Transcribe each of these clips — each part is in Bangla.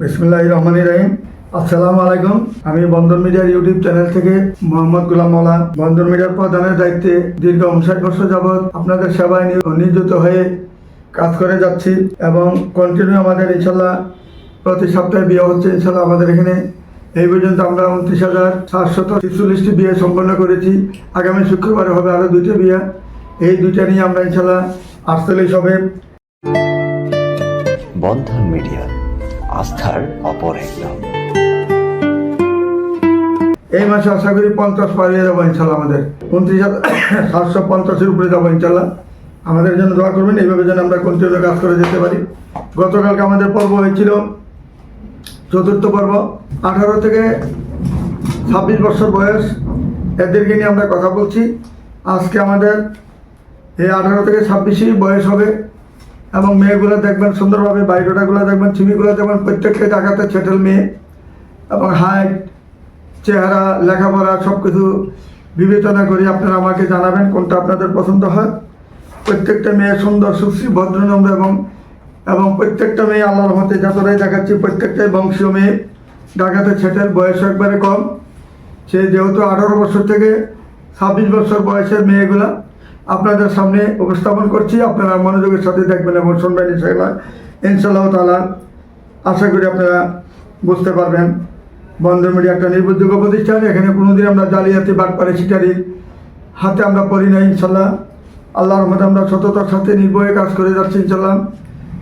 বিসমুল্লাহ রহমান রহিম। আসসালামু আলাইকুম। আমি বন্দর মিডিয়ার ইউটিউব চ্যানেল থেকে মোহাম্মদ গুলাম মৌলা বন্দর মিডিয়ার প্রধানের দায়িত্বে দীর্ঘ উনষাট বছর যাবৎ আপনাদের সেবায় নিয়োজিত হয়ে কাজ করে যাচ্ছি এবং কন্টিনিউ আমাদের ইনশাল্লাহ প্রতি সপ্তাহে বিয়ে হচ্ছে। ইনশাল্লাহ আমাদের এখানে এই পর্যন্ত আমরা উনত্রিশ হাজার সাতশত ছেচল্লিশটি বিয়ে সম্পন্ন করেছি। আগামী শুক্রবারে হবে আরও দুইটা বিয়ে। এই দুইটা নিয়ে আমরা ইনশাল্লাহ আটচল্লিশ হবে বন্ধন মিডিয়া। আস্থার অপর এক নাম এই মাসে আশা করি পঞ্চাশ পারিয়ে যাব ইনশাল্লাহ আমাদের। উনত্রিশ সাতশো পঞ্চাশের উপরে যাব ইনশাল্লাহ। আমাদের জন্য দোয়া করবেন, এইভাবে যেন আমরা কন্টিনিউ কাজ করে যেতে পারি। গতকালকে আমাদের পর্ব হয়েছিল চতুর্থ পর্ব। আঠারো থেকে ছাব্বিশ বছর বয়স, এদেরকে নিয়ে আমরা কথা বলছি। আজকে আমাদের এই আঠারো থেকে ছাব্বিশই বয়স হবে। এবং মেয়েগুলো দেখবেন সুন্দরভাবে বায়োডাটাগুলো দেখবেন ছবিগুলো দেখবেন, প্রত্যেকটা জায়গাতে সেটেল মেয়ে এবং হাইট, চেহারা, লেখাপড়া সব কিছু বিবেচনা করে আপনারা আমাকে জানাবেন কোনটা আপনাদের পছন্দ হয়। প্রত্যেকটা মেয়ে সুন্দর, সুশ্রী, ভদ্রনম্র এবং এবং প্রত্যেকটা মেয়ে আল্লাহর মতে যতটাই দেখাচ্ছি, প্রত্যেকটাই বংশীয় মেয়ে। ঢাকাতে ছেটের বয়স একবারে কম। সে যেহেতু আঠারো বছর থেকে ছাব্বিশ বছর বয়সের মেয়েগুলা আপনাদের সামনে উপস্থাপন করছি। আপনারা মনোযোগের সাথে দেখবেন এবং শুনবেন ইনশাল্লাহ ইনশাল্লাহ তালা আশা করি আপনারা বুঝতে পারবেন। বন্ধ মিডিয়া একটা নির্ভরযোগ্য প্রতিষ্ঠান। এখানে কোনোদিন আমরা জালিয়াতি বাটপারে শিকারির হাতে আমরা পড়ি না ইনশাল্লাহ আল্লাহর মধ্যে আমরা সততার সাথে নির্ভয়ে কাজ করে যাচ্ছি ইনশাল্লাহ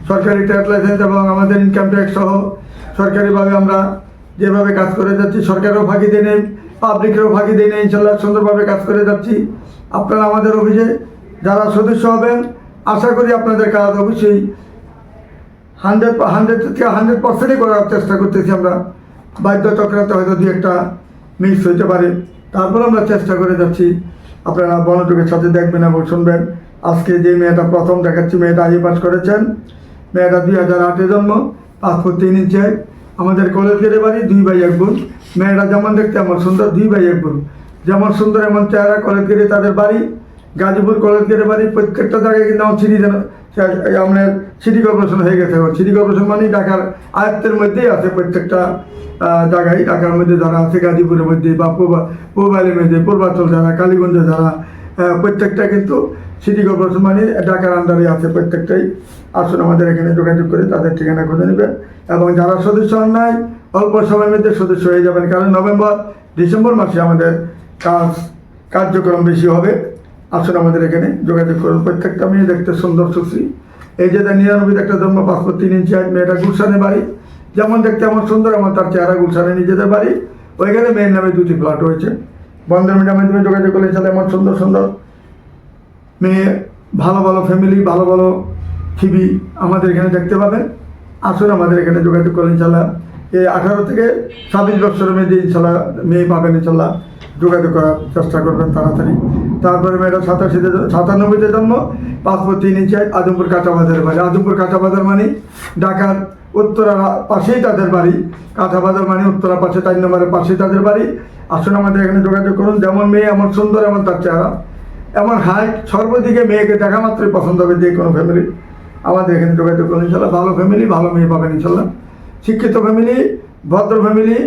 সরকারি ট্যাক্স লাইসেন্স এবং আমাদের ইনকাম ট্যাক্স সহ সরকারিভাবে আমরা যেভাবে কাজ করে যাচ্ছি সরকারও ফাঁকি দিয়ে নেই পাবলিকেরও ফাঁকি দিয়ে নেই ইনশাল্লাহ সুন্দরভাবে কাজ করে যাচ্ছি। আপনারা আমাদের অফিসে যারা সদস্য হবেন, আশা করি আপনাদের কাজ অবশ্যই হান্ড্রেড হান্ড্রেড থেকে হান্ড্রেড পার্সেন্টই করার চেষ্টা করতেছি আমরা। বাধ্য চক্রান্তে হয়তো দু একটা মিস হইতে পারে। তারপর আমরা চেষ্টা করে যাচ্ছি। আপনারা বনযোগের সাথে দেখবেন এবং শুনবেন। আজকে যে মেয়েটা প্রথম দেখাচ্ছি, মেয়েটা আগে পাস করেছেন। মেয়েটা দুই হাজার আটে জন্ম পাসপোর্ট তিন ইঞ্চে আমাদের কলেজ গেটে বাড়ি দুই ভাই এক বোন। মেয়েটা যেমন দেখতে এমন সুন্দর, দুই ভাই এক বোন। যেমন সুন্দর এমন চেহারা কলেজ গেটে তাদের বাড়ি, গাজীপুর কলেজ গেটে বাড়ি, প্রত্যেকটা জায়গায় কিন্তু আমার সিটি আপনার সিটি কর্পোরেশন হয়ে গেছে এখন। সিটি কর্পোরেশন মানে ঢাকার আয়ত্তের মধ্যেই আছে প্রত্যেকটা জায়গায়। ঢাকার মধ্যে যারা আছে, গাজীপুরের মধ্যে বা পূর্বা পূর্বালির মধ্যে, পূর্বাচল যারা কালীগঞ্জে যারা প্রত্যেকটা কিন্তু সিটি কর্পোরেশন মানে ঢাকার আন্ডারে আছে প্রত্যেকটাই। আসুন আমাদের এখানে যোগাযোগ করে তাদের ঠিকানা খুঁজে নেবেন। এবং যারা সদস্য হন নাই, অল্প সময়ের মধ্যে সদস্য হয়ে যাবেন, কারণ নভেম্বর, ডিসেম্বর মাসে আমাদের কাজ, কার্যক্রম বেশি হবে। আসুন আমাদের এখানে যোগাযোগ করুন। প্রত্যেকটা মেয়ে দেখতে সুন্দর সুশ্রী এই যে নিরানব্বই একটা জন্ম পাসপোর্ট তিন ইঞ্চি হাইট মেয়েটা গুলশানে বাড়ি। যেমন দেখতে এমন সুন্দর এমন তার চেহারা গুলশানে নিজেদের বাড়ি। ওইখানে মেয়ের নামে দুটি ফ্ল্যাট হয়েছে বন্ধন মিডিয়ার মাধ্যমে যোগাযোগ করলে তাহলে এমন সুন্দর সুন্দর মেয়ে, ভালো ভালো ফ্যামিলি ভালো ভালো টিভি আমাদের এখানে দেখতে পাবেন। আসুন আমাদের এখানে যোগাযোগ করেন ইনশাল্লাহ এই আঠারো থেকে ছাব্বিশ বছরের মেয়েদের ইনশাল্লাহ মেয়ে পাবেন, ইনশাল্লাহ। যোগাযোগ করার চেষ্টা করবেন তাড়াতাড়ি। তারপরে মেয়েটা সাতাশিতে সাতানব্বইতে জন্ম পাসপোর্ট তিন ইঞ্চি আজমপুর কাঁচা বাজারের বাড়ি। আজমপুর কাঁচা বাজার মানে ঢাকার উত্তরা পাশেই তাদের বাড়ি। কাঁচা বাজার মানে উত্তরা পাশে, চার নম্বরের পাশেই তাদের বাড়ি। আসুন আমাদের এখানে যোগাযোগ করুন। যেমন মেয়ে, এমন সুন্দর, এমন তার চেহারা। এমন হাইট, সর্বদিকে মেয়েকে দেখা মাত্রই পছন্দ হবে যে কোনো ফ্যামিলি আমাদের এখানে যোগাযোগ করুন, ইনশাল্লাহ। ভালো ফ্যামিলি ভালো মেয়ে পাবেন, ইনশাল্লাহ। শিক্ষিত ফ্যামিলি ভদ্র ফ্যামিলি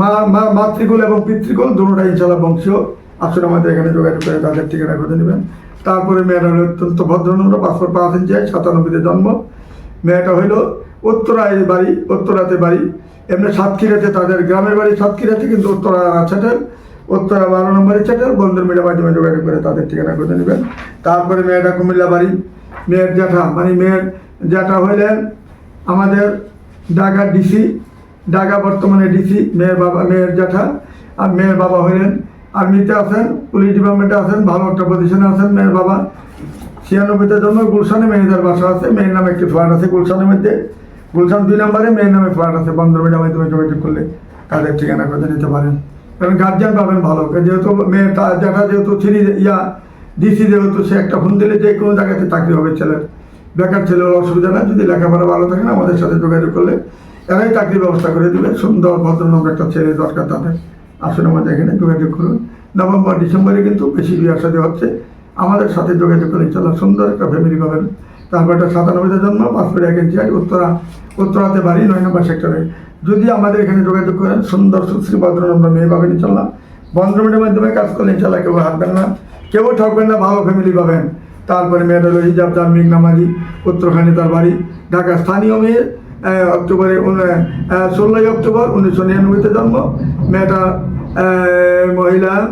মা মা, মাতৃকুল এবং পিতৃকুল, দুটোটাই ইনশাল্লাহ বংশীয় আসুন আমাদের এখানে যোগাযোগ করে তাদের ঠিকানা খুঁজে নেবেন। তারপরে মেয়েটা হলো অত্যন্ত ভদ্রনম্র পাসপোর্ট পাওয়া যায় সাতানব্বইতে জন্ম। মেয়েটা হইল উত্তরায় বাড়ি, উত্তরাতে বাড়ি। এমনি সাতক্ষীরাতে তাদের গ্রামের বাড়ি সাতক্ষীরাতে, কিন্তু উত্তরা ছেটেল উত্তরা বারো নম্বরে ছেটেল বন্ধুর মিডিয়া মাধ্যমে যোগাযোগ করে তাদের ঠিকানা খুঁজে নেবেন। তারপরে মেয়েটা কুমিল্লা বাড়ি। মেয়ের জ্যাঠা মানে মেয়ের জ্যাঠা হইলেন আমাদের ঢাকা ডিসি, ঢাকা বর্তমানে ডিসি, মেয়ের বাবা, মেয়ের জ্যাঠা, আর মেয়ের বাবা হইলেন আর্মিতে আছেন, পুলিশ ডিপার্টমেন্টে আছেন, ভালো একটা পজিশনে আছেন মেয়ের বাবা। ছিয়ানব্বইতে জন্ম, গুলশানে মেয়েদের বাসা আছে, মেয়ের নামে একটি ফ্ল্যাট আছে গুলশানের মধ্যে। গুলশান দুই নম্বরে মেয়ের নামে ফ্ল্যাট আছে বন্ধুমিডিয়া মাধ্যমে যোগাযোগ করলে তাদের ঠিকানা খুঁজে নিতে পারেন। কারণ গার্জিয়ান পাবেন ভালো যেহেতু মেয়ের তা- জ্যাঠা যেহেতু থ্রি ইয়া ডিসি যেহেতু সে একটা ফোন দিলে যে কোনো জায়গাতে চাকরি হবে ছেলের। বেকার ছেলের অসুবিধা না যদি লেখাপড়া ভালো থাকে না, আমাদের সাথে যোগাযোগ করলে এরাই চাকরির ব্যবস্থা করে দিবে। সুন্দর ভদ্রনম্র একটা ছেলে দরকার তাদের। আসুন আমাদের এখানে, যোগাযোগ করুন। নভেম্বর, ডিসেম্বরে কিন্তু বেশি বিয়ে সাথে হচ্ছে। আমাদের সাথে যোগাযোগ করে চলা সুন্দর একটা ফ্যামিলি পাবেন। তারপর একটা সাতানব্বইতে জন্ম পাসপোর্ট ইঞ্চি হাইট উত্তরা, উত্তরাতে বাড়ি, নয় নম্বর সেক্টরে। যদি আমাদের এখানে যোগাযোগ করেন, সুন্দর সুশ্রী ভদ্রনম্র মেয়ে পাবেন ইনশাল্লাহ বন্ধমের মাধ্যমে কাজ করলে ইনশাল্লাহ কেউ হারবেন না। কেউ ঠকবেন না, ভালো ফ্যামিলি পাবেন। তারপরে মেয়েটা হলো হিজাব ধার্মিক নামাজি উত্তরখানি তার বাড়ি ঢাকা স্থানীয় মেয়ে অক্টোবরে ষোলোই অক্টোবর উনিশশো নিরানব্বইতে জন্ম। মেয়েটা মহিলা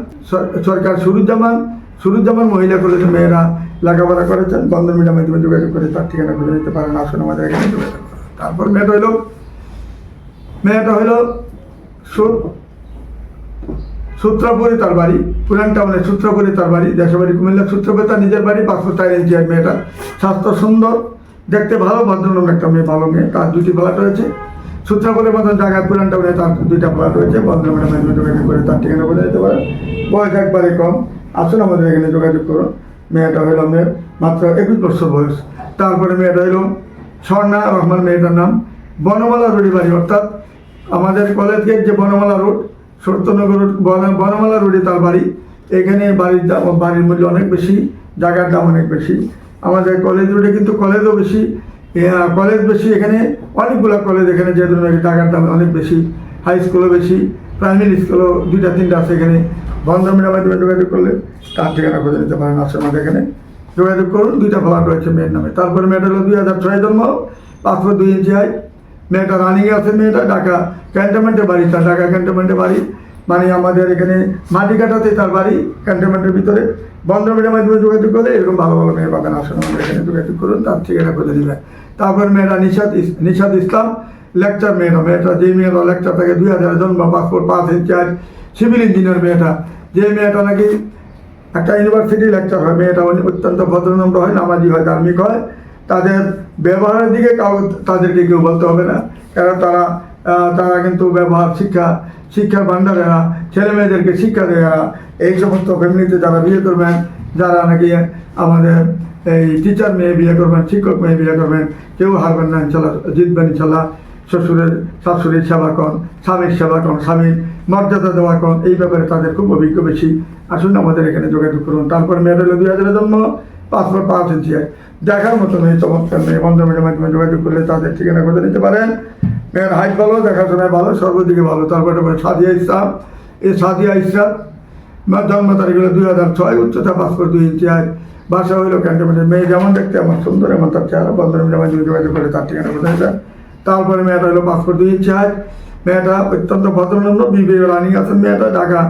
সরকার সুরুজ্জামান। সুরুজ্জামান মহিলা কলেজে মেয়েরা লেখাপড়া করেছেন। বন্ধন মিডিয়ার মাধ্যমে যোগাযোগ করে তার ঠিকানা খুঁজে নিতে পারেন। আসুন আমাদের এখানে যোগাযোগ তারপর মেয়েটা হইল মেয়েটা হইল সু- সূত্রাপুরে তার বাড়ি, পুরান টাউনে সূত্রাপুরে তার বাড়ি দেশবাড়ি কুমিল্লা সূত্রাপুরে তার নিজের বাড়ি পাঁচশো চার ইঞ্চি এক মেয়েটা স্বাস্থ্য সুন্দর, দেখতে ভালো, ভদ্রলোক একটা মেয়ে, ভালো মেয়ে, তার দুটি ফ্ল্যাট রয়েছে। সূত্রাপুরের মতন জায়গায় পুরান টাউনে তার দুইটা ফ্ল্যাট রয়েছে ভদ্রলোকের মাধ্যমে যোগাযোগ করে তার ঠিকানা বলে দিতে পারে বয়স একবারে কম, আসুন আমাদের এখানে যোগাযোগ করুন। মেয়েটা হইল মেয়ের মাত্র একুশ বছর বয়স। তারপরে মেয়েটা হইল স্বর্ণা রহমান, মেয়েটার নাম বনমালা রোডি বাড়ি অর্থাৎ আমাদের কলেজ গেট যে বনমালা রোড সত্যনগর বনমালা রোডে তার বাড়ি। এখানে বাড়ির দাম, বাড়ির মূল্য অনেক বেশি, জায়গার দাম অনেক বেশি। আমাদের কলেজ রোডে কিন্তু কলেজও বেশি। কলেজ বেশি, এখানে অনেকগুলো কলেজ এখানে যে ধরনের জায়গার দাম অনেক বেশি, হাই স্কুলও বেশি, প্রাইমারি স্কুলও দুইটা, তিনটা আছে এখানে। বন্ধন মিডিয়ার মাধ্যমে যোগাযোগ করলে তার ঠিকানা খুঁজে নিতে পারেন আমাদের এখানে। যোগাযোগ করুন, দুইটা ফ্ল্যাট রয়েছে মেয়ের নামে। তারপরে মেয়েটা হলো দুই হাজার ছয় জন্ম পাসপোর্ট দুই ইঞ্চি হাই মেয়েটা রানিংয়ে আছে, মেয়েটা ঢাকা ক্যান্টনমেন্টের বাড়ি, তার ঢাকা ক্যান্টনমেন্টের বাড়ি। মানে আমাদের এখানে মাটিকাটাতে তার বাড়ি ক্যান্টনমেন্টের ভিতরে। বন্ধ মিডিয়ার মাধ্যমে যোগাযোগ করলে এরকম ভালো ভালো মেয়ে পাবেন। আসুন আমাদের এখানে যোগাযোগ করুন, তার ঠিকানা খুঁজে দিবেন তারপর মেয়েটা নিশাদ নিশাদ ইসলাম লেকচার মেয়েটা। মেয়েটা যে মেয়েটা লেকচার থাকে, দুই হাজার জন জন্ম পাসপোর্ট পাঁচ ইঞ্চার সিভিল ইঞ্জিনিয়ার মেয়েটা। যে মেয়েটা নাকি একটা ইউনিভার্সিটি লেকচার হয়, মেয়েটা অত্যন্ত ভদ্রনম্র হয়, নামাজি হয়, ধার্মিক হয়। তাদের ব্যবহারের দিকে কাউ তাদেরকে কেউ বলতে হবে না। কারণ তারা তারা কিন্তু ব্যবহার, শিক্ষা, শিক্ষার ভাণ্ডারেরা ছেলে মেয়েদেরকে শিক্ষা দেয় এরা। এই সমস্ত ফ্যামিলিতে যারা বিয়ে করবেন, যারা নাকি আমাদের এই টিচার মেয়ে বিয়ে করবেন, শিক্ষক মেয়ে বিয়ে করবেন, কেউ হারবেন না, ইনশাল্লাহ, জিতবেন ইনশাল্লাহ। শ্বশুরের, শাশুড়ির সেবা কর স্বামীর সেবা কর স্বামীর মর্যাদা দেওয়া কর এই ব্যাপারে তাদের খুব অভিজ্ঞ বেশি। আসুন আমাদের এখানে যোগাযোগ করুন। তারপর হলো দুই হাজারের জন্ম। পাসপোর্ট ইঞ্চি এক। দেখার মতো মেয়ে চমৎকার নেই। বন্ধ মেয়ের মাধ্যমে যোগাযোগ করলে তাদের ঠিকানা করে নিতে পারেন। মেয়ের হাইট ভালো, দেখাশোনায় ভালো, সর্বদিকে ভালো। তারপরে সাদিয়া ইসলাম। এই সাদিয়া ইসলাম জন্ম তারিখ হলো দুই হাজার ছয়, উচ্চতা পাসপোর্ট দুই ইঞ্চি আয়। বাসা হইল ক্যান্টনমেন্টের মেয়ে যেমন দেখতে আমার সুন্দর, এমন তার চেহারা। বন্ধন মিডিয়ার মাধ্যমে যোগাযোগ করে তার ঠিকানা করে যায় তারপরে মেয়েটা হলো পাসপোর্ট দুই ইঞ্চি আয়। মেয়েটা অত্যন্ত ভদ্রনম্র বিবে রানিং আছেন মেয়েটা, ঢাকা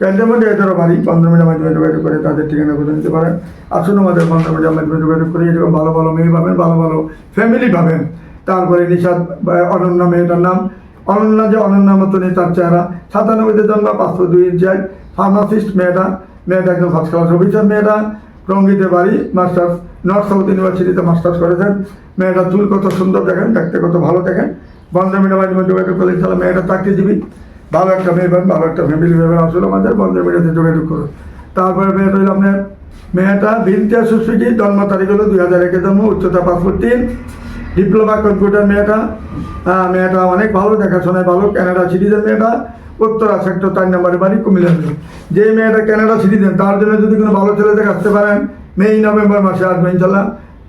ক্যান্টনমেন্টে এদেরও বাড়ি বন্ধন মিডিয়ার মাধ্যমে যোগাযোগ করে তাদের ঠিকানা খুঁজে নিতে পারেন। আসুন আমাদের বন্ধন মিডিয়ার মাধ্যমে যোগাযোগ করে এরকম ভালো ভালো মেয়ে পাবেন, ভালো ভালো ফ্যামিলি পাবেন। তারপরে নিশাদ অনন্য মেয়েটার নাম। অনন্যা যে অনন্যার মতনই তার চেহারা। সাতানব্বইতে জন্ম, পাঁচশো দুই ইঞ্চি ফার্মাসিস্ট মেয়েটা। মেয়েটা একজন ফার্স্ট ক্লাস অফিসার মেয়েটা। রঙ্গিতে বাড়ি, মাস্টার্স নর্থ সাউথ ইউনিভার্সিটিতে মাস্টার্স করেছেন। মেয়েটা চুল কত সুন্দর দেখেন, দেখতে কত ভালো দেখেন। বন্ধন মিডিয়ার মাধ্যমে যোগাযোগ করে ইনশাল্লাহ মেয়েটা চাকরিজীবী। ভালো একটা মেয়ে পাবেন, ভালো একটা ফ্যামিলি পাবেন। আসলে আমাদের বন্ধন মিডিয়াতে যোগাযোগ করুন। তারপরে মেয়েটা হইল আপনার মেয়েটা বিনতিয়া সুশ্রীজি জন্ম তারিখ হলো দুই হাজার একে জন্ম, উচ্চতা পাসপোর্ট তিন ডিপ্লোমা কম্পিউটার মেয়েটা। মেয়েটা অনেক ভালো দেখাশোনায় ভালো কানাডা সিটিজেন মেয়েটা। উত্তরা সেক্টর চার নম্বরের বাড়ি কুমিল্লা যে মেয়েটা কানাডা সিটিজেন তার জন্য যদি কোনো ভালো ছেলে দেখে আসতে পারেন মে নভেম্বর মাসে আসবে ইনশাল্লাহ।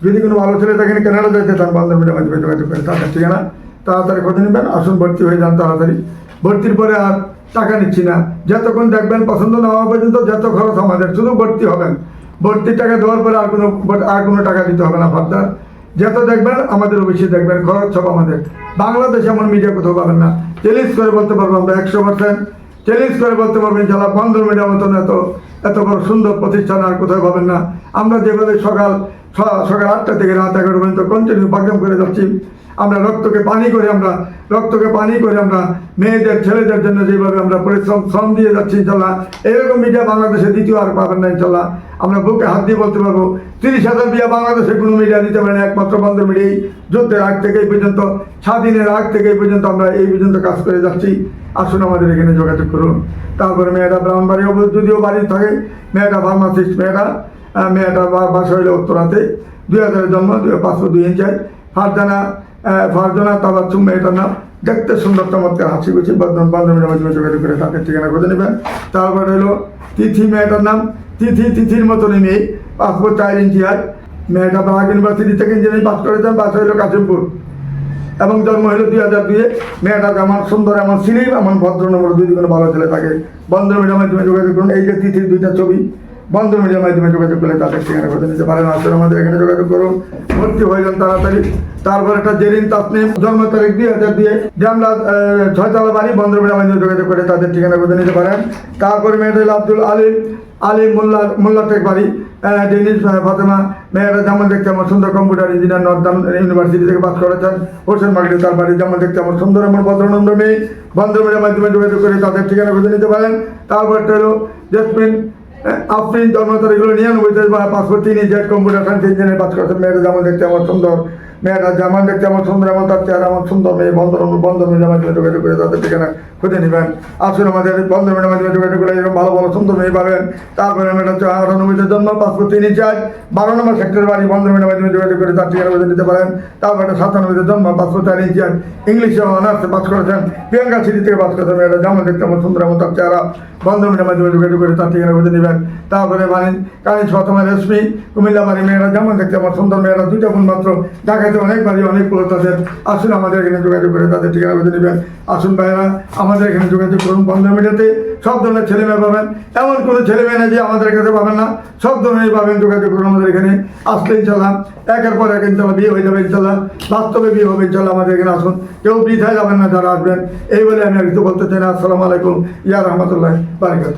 যদি কোনো ভালো ছেলে দেখেন কানাডা যেতে চান বান্ধব মিডিয়ার মাধ্যমে যোগাযোগ করে তাদের ঠিকানা তাড়াতাড়ি খোঁজ নেবেন, আসুন ভর্তি হয়ে যান তাড়াতাড়ি। ভর্তির পরে আর টাকা নিচ্ছি না। যতক্ষণ দেখবেন পছন্দ না হওয়া পর্যন্ত যত খরচ আমাদের, শুধু ভর্তি হবেন। ভর্তির টাকা দেওয়ার পরে আর কোনো আর কোনো টাকা দিতে হবে না ফার্দার যত দেখবেন আমাদের অফিসে দেখবেন, খরচ সব আমাদের। বাংলাদেশে এমন মিডিয়া কোথাও পাবেন না। চ্যালেঞ্জ করে বলতে পারব আমরা একশো পার্সেন্ট চ্যালেঞ্জ করে বলতে পারবেন যারা বন্ধন মিডিয়া মতন এত এত বড় সুন্দর প্রতিষ্ঠান আর কোথাও পাবেন না। আমরা যেভাবে সকাল সকাল আটটা থেকে রাত এগারো পর্যন্ত কন্টিনিউ প্রোগ্রাম করে যাচ্ছি। আমরা রক্তকে পানি করে আমরা, রক্তকে পানি করে আমরা মেয়েদের, ছেলেদের জন্য যেভাবে আমরা পরিশ্রম, শ্রম দিয়ে যাচ্ছি, ইনশাল্লাহ। এরকম মিডিয়া বাংলাদেশে দ্বিতীয় আর পাবেন না, ইনশাল্লাহ। আমরা বুকে হাত দিয়ে বলতে পারব, তিরিশ হাজার বিয়া বাংলাদেশে কোনো মিডিয়া দিতে পারে না, একমাত্র বন্ধ মিডিয়াই যুদ্ধের আগ থেকে এই পর্যন্ত, স্বাধীনের আগ থেকে এই পর্যন্ত আমরা এই পর্যন্ত কাজ করে যাচ্ছি। আসুন আমাদের এখানে যোগাযোগ করুন। তারপরে মেয়েটা ব্রাহ্মণবাড়ি যদিও বাড়ি থাকে, মেয়েটা ফার্মাসিস্ট মেয়েটা মেয়েটা বাসা হইলে উত্তরাতে। দুই হাজারের জন্ম, দুই পাঁচশো দুই ইঞ্চাই ফারজানা ফারজানা তাবাচ্চুম মেয়েটার নাম দেখতে সুন্দর, চমৎকার, হাসি খুশি, বন্ধন বান্ধবীর মাধ্যমে যোগাযোগ করে তাদের ঠিকানা খুঁজে নেবেন। তারপরে হলো তিথি, মেয়েটার নাম। তিথি, তিথির মতনই মেয়ে। পাসপোর্ট চার ইঞ্চি হয় মেয়েটা বাহাগ ইউনিভার্সিটি থেকে ইঞ্জিনিয়ারিং পাস করেছেন বাস হইল কাশিমপুর। এবং জন্ম হলো দুই হাজার দুয়ে মেয়েটা যেমন সুন্দর, এমন সিলিম, এমন ভদ্র নম্বর দুই দিকে ভালো ছেলে থাকে বন্ধ মিডিয়ার মাধ্যমে যোগাযোগ করুন এই যে তিথির দুইটা ছবি বন্ধ মিডিয়ার মাধ্যমে যোগাযোগ করলে তাদের ঠিকানা করতে নিতে পারেন আসলে আমাদের এখানে যোগাযোগ করুন, ভর্তি হয়ে যান তাড়াতাড়ি। তারপর একটা জেরিন তাসনিম জন্ম তারিখ দুই হাজার দুয়ে জামলা ছয়তলা বাড়ি বন্ধ মিডিয়ার মাধ্যমে যোগাযোগ করে তাদের ঠিকানা করতে নিতে পারেন তারপরে হলো আব্দুল আলিম আলিম মোল্লা মোল্লা টেক বাড়ি ডেনিস ফাতেমা। মেয়েরা যেমন দেখতে আমার সুন্দর কম্পিউটার ইঞ্জিনিয়ার নর্দাম ইউনিভার্সিটি থেকে পাস করেছেন, হোসেন মার্কেটে তার বাড়ি যেমন দেখতে আমার সুন্দর এমন ভদ্রনন্দ মেয়ে। বন্ধুমের মাধ্যমে যোগাযোগ করে তাদের ঠিকানা খুঁজে নিতে পারেন তারপর হলো জেসমিন আফরিন জন্ম তারিখগুলো নিরানব্বই পাসপোর্ট তিনি জেড কম্পিউটার সায়েন্স ইঞ্জিনিয়ার পাস করেছেন মেয়েরা যেমন দেখতে আমার সুন্দর মেয়েরা যেমন দেখতে আমার সুন্দর এমন তার চেহারা আমার সুন্দর, মেয়ে বন্ধন মেয়ের মাধ্যমে যোগাযোগ করে তাদের ঠিকানা খুঁজে নেবেন। আসুন আমাদের বন্ধন মেয়ের মাধ্যমে যোগাযোগ করে এরকম ভালো ভালো সুন্দর মেয়ে পাবেন। তারপরে মেয়েটা হচ্ছে আটানব্বইতে জন্ম পাসপোর্ট তিন চার বারো নম্বর সেক্টর বাড়ি, বন্ধন মেয়ের মাধ্যমে যোগাযোগ করে তার ঠিকানা খুঁজে নিতে পারেন। তারপরে সাতানব্বইতে জন্ম পাসপোর্ট চার ইঞ্চার ইংলিশে অনার্সে পাস করেছেন প্রিয়াঙ্কা সিটি থেকে পাস করেছেন মেয়েটা যেমন দেখতে আমার সুন্দর এমন তার চেহারা বন্ধন মেয়ের মাধ্যমে যোগাযোগ করে তার ঠিকানা খুঁজে নেবেন। তারপরে মানে কানিজ প্রথমে রেশমি, কুমিল্লা বাড়ি মেয়েরা যেমন দেখতে আমার সুন্দর মেয়েরা, দুইটা বোন মাত্র। ঢাকাতে অনেক বাড়ি, অনেক পুরো তাদের আসুন, আমাদের এখানে যোগাযোগ করে তাদের ঠিকানা খুঁজে নেবেন। আসুন ভাইরা আমাদের এখানে যোগাযোগ করুন বন্ধ মিডিয়াতে সব ধরনের ছেলে মেয়ে পাবেন। এমন কোনো ছেলে মেয়ে না যে আমাদের কাছে পাবেন না। সব ধরনের পাবেন। যোগাযোগ করুন আমাদের এখানে। আসলে ইনশাল্লাহ একের পর এক ইনশাল্লাহ বিয়ে হয়ে যাবে ইনশাল্লাহ বাস্তবে বিয়ে হবে ইনশাল্লাহ আমাদের এখানে। আসুন, কেউ বৃথায় যাবেন না, যারা আসবেন। এই বলে আমি আর কিছু বলতে চাই না। আসসালামু আলাইকুম। ইয়া রহমতুল্লাহ বারিকাত